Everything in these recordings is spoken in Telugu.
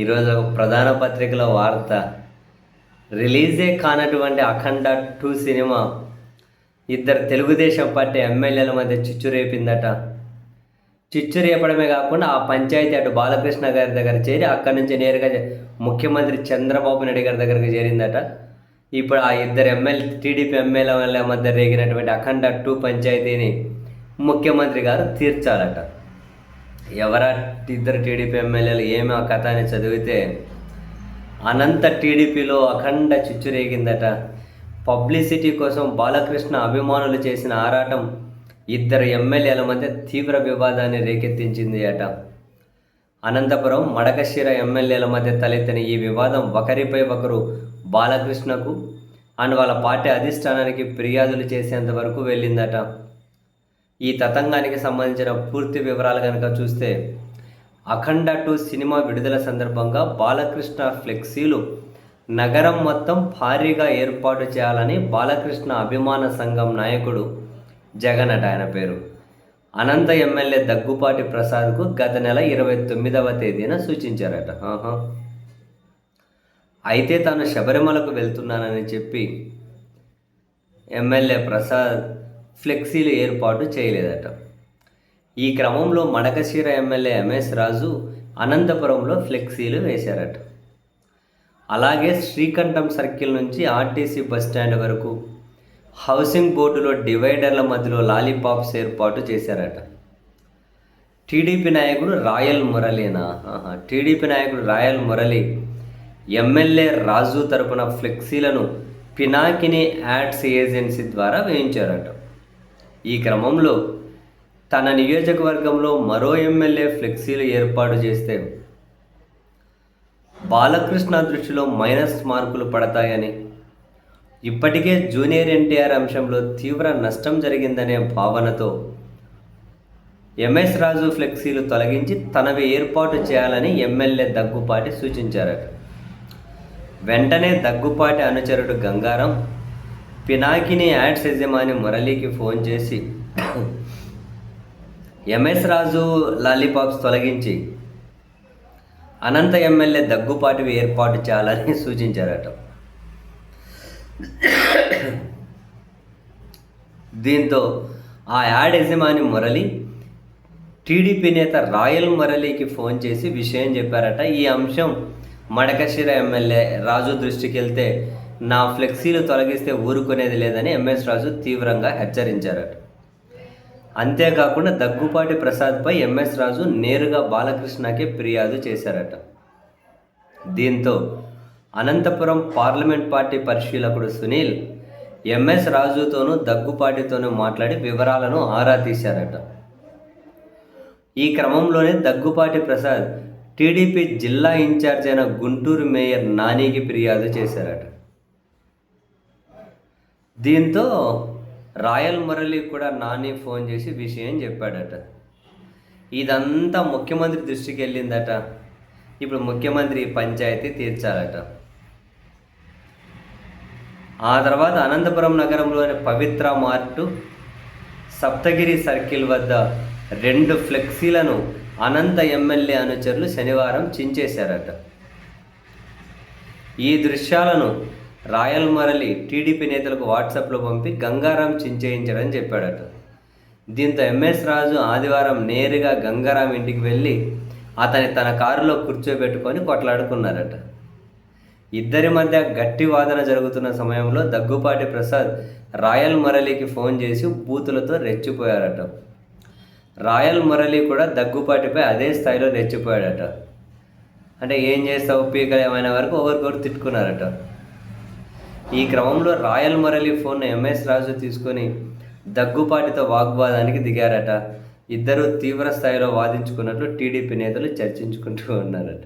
ఈరోజు ప్రధాన పత్రికలో వార్త. రిలీజే కానటువంటి అఖండ టూ సినిమా. ఇద్దరు తెలుగుదేశం పార్టీ ఎమ్మెల్యేల మధ్య చిచ్చు రేపిందట చిచ్చు రేపడమే కాకుండా ఆ పంచాయతీ అటు బాలకృష్ణ గారి దగ్గర చేరి అక్కడి నుంచి నేరుగా ముఖ్యమంత్రి చంద్రబాబు నాయుడు గారి దగ్గరకు చేరిందట. ఇప్పుడు ఆ ఇద్దరు ఎమ్మెల్యే టీడీపీ ఎమ్మెల్యేల మధ్య రేగినటువంటి అఖండ టూ పంచాయతీని ముఖ్యమంత్రి గారు తీర్చాలట. ఎవరా ఇద్దరు టీడీపీ ఎమ్మెల్యేలు ఏమి ఆ కథ అని చదివితే అనంత టీడీపీలో అఖండ చిచ్చురేగిందట. పబ్లిసిటీ కోసం బాలకృష్ణ అభిమానులు చేసిన ఆరాటం ఇద్దరు ఎమ్మెల్యేల మధ్య తీవ్ర వివాదాన్ని రేకెత్తించింది అట అనంతపురం మడకశిర ఎమ్మెల్యేల మధ్య తలెత్తిన ఈ వివాదం ఒకరిపై ఒకరు బాలకృష్ణకు అండ్ వాళ్ళ పార్టీ అధిష్టానానికి ఫిర్యాదులు చేసేంత వరకు వెళ్ళిందట. ఈ తతంగానికి సంబంధించిన పూర్తి వివరాలు కనుక చూస్తే అఖండ టూ సినిమా విడుదల సందర్భంగా బాలకృష్ణ ఫ్లెక్సీలు నగరం మొత్తం భారీగా ఏర్పాటు చేయాలని బాలకృష్ణ అభిమాన సంఘం నాయకుడు జగన్ అట ఆయన పేరు. అనంత ఎమ్మెల్యే దగ్గుపాటి ప్రసాద్కు గత నెల ఇరవై తొమ్మిదవ తేదీన సూచించారట. అయితే తాను శబరిమలకు వెళ్తున్నానని చెప్పి ఎమ్మెల్యే ప్రసాద్ ఫ్లెక్సీలు ఏర్పాటు చేయలేదట. ఈ క్రమంలో మడకశీర ఎమ్మెల్యే ఎంఎస్ రాజు అనంతపురంలో ఫ్లెక్సీలు వేశారట. అలాగే శ్రీకంఠం సర్కిల్ నుంచి ఆర్టీసీ బస్టాండ్ వరకు హౌసింగ్ బోర్డులో డివైడర్ల మధ్యలో లాలీపాప్స్ ఏర్పాటు చేశారట. టీడీపీ నాయకుడు రాయల్ మురళీనా? టీడీపీ నాయకుడు రాయల్ మురళి ఎమ్మెల్యే రాజు తరపున ఫ్లెక్సీలను పినాకిని యాడ్స్ ఏజెన్సీ ద్వారా వేయించారట. ఈ క్రమంలో తన నియోజకవర్గంలో మరో ఎమ్మెల్యే ఫ్లెక్సీలు ఏర్పాటు చేస్తే బాలకృష్ణ దృష్టిలో మైనస్ మార్కులు పడతాయని. ఇప్పటికే జూనియర్ ఎన్టీఆర్ అంశంలో తీవ్ర నష్టం జరిగిందనే భావనతో ఎంఎస్ రాజు ఫ్లెక్సీలు తొలగించి తనవి ఏర్పాటు చేయాలని ఎమ్మెల్యే దగ్గుపాటి సూచించారట వెంటనే దగ్గుపాటి అనుచరుడు గంగారం పినాకిని యాడ్స్ యజమాని మురళీకి ఫోన్ చేసి ఎంఎస్ రాజు లాలీపాప్స్ తొలగించి అనంత ఎమ్మెల్యే దగ్గుపాటివి ఏర్పాటు చేయాలని సూచించారట. దీంతో ఆ యాడ్ యజమాని మురళి టీడీపీ నేత రాయల్ మురళికి ఫోన్ చేసి విషయం చెప్పారట. ఈ అంశం మడకశిర ఎమ్మెల్యే రాజు దృష్టికి వెళ్తే నా ఫ్లెక్సీలు తొలగిస్తే ఊరుకునేది లేదని ఎంఎస్ రాజు తీవ్రంగా హెచ్చరించారట అంతేకాకుండా దగ్గుపాటి ప్రసాద్పై ఎంఎస్ రాజు నేరుగా బాలకృష్ణకే ఫిర్యాదు చేశారట. దీంతో అనంతపురం పార్లమెంట్ పార్టీ పరిశీలకుడు సునీల్ ఎంఎస్ రాజుతోనూ దగ్గుపాటితోనూ మాట్లాడి వివరాలను ఆరా తీశారట. ఈ క్రమంలోనే దగ్గుపాటి ప్రసాద్ టీడీపీ జిల్లా ఇన్ఛార్జ్ అయిన గుంటూరు మేయర్ నానికి ఫిర్యాదు చేశారట. దీంతో రాయల్ మురళి కూడా నాని ఫోన్ చేసి విషయం చెప్పాడట. ఇదంతా ముఖ్యమంత్రి దృష్టికి వెళ్ళిందట. ఇప్పుడు ముఖ్యమంత్రి పంచాయతీ తీర్చాలట. ఆ తర్వాత అనంతపురం నగరంలోని పవిత్ర మార్టు సప్తగిరి సర్కిల్ వద్ద రెండు ఫ్లెక్సీలను అనంత ఎమ్మెల్యే అనుచరులు శనివారం చించేశారట. ఈ దృశ్యాలను రాయల్ మరలి టీడీపీ నేతలకు వాట్సాప్లో పంపి గంగారాం చించేయించాడని చెప్పాడట. దీంతో ఎంఎస్ రాజు ఆదివారం నేరుగా గంగారాం ఇంటికి వెళ్ళి అతని తన కారులో కూర్చోబెట్టుకొని కొట్లాడుకున్నారట. ఇద్దరి మధ్య గట్టి వాదన జరుగుతున్న సమయంలో దగ్గుపాటి ప్రసాద్ రాయల్ మురళికి ఫోన్ చేసి బూతులతో రెచ్చిపోయారట. రాయల్ మురళి కూడా దగ్గుపాటిపై అదే స్థాయిలో రెచ్చిపోయాడట. అంటే ఏం చేస్తావు? పీకలు ఏమైనా వరకు ఒకరికొకరు తిట్టుకున్నారట. ఈ క్రమంలో Royal Murali phone M S Raju తీసుకొని దగ్గుపాటితో వాగ్వాదానికి దిగారట. ఇద్దరు తీవ్ర స్థాయిలో వాదించుకున్నట్లు టీడీపీ నేతలు చర్చించుకుంటూ ఉన్నారట.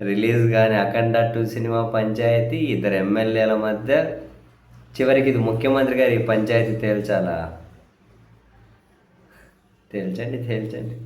రిలీజ్ కానీ అఖండ టూ సినిమా పంచాయతీ ఇద్దరు ఎమ్మెల్యేల మధ్య చివరికి ఇది ముఖ్యమంత్రి గారి పంచాయతీ తేల్చాలా? తేల్చండి తేల్చండి.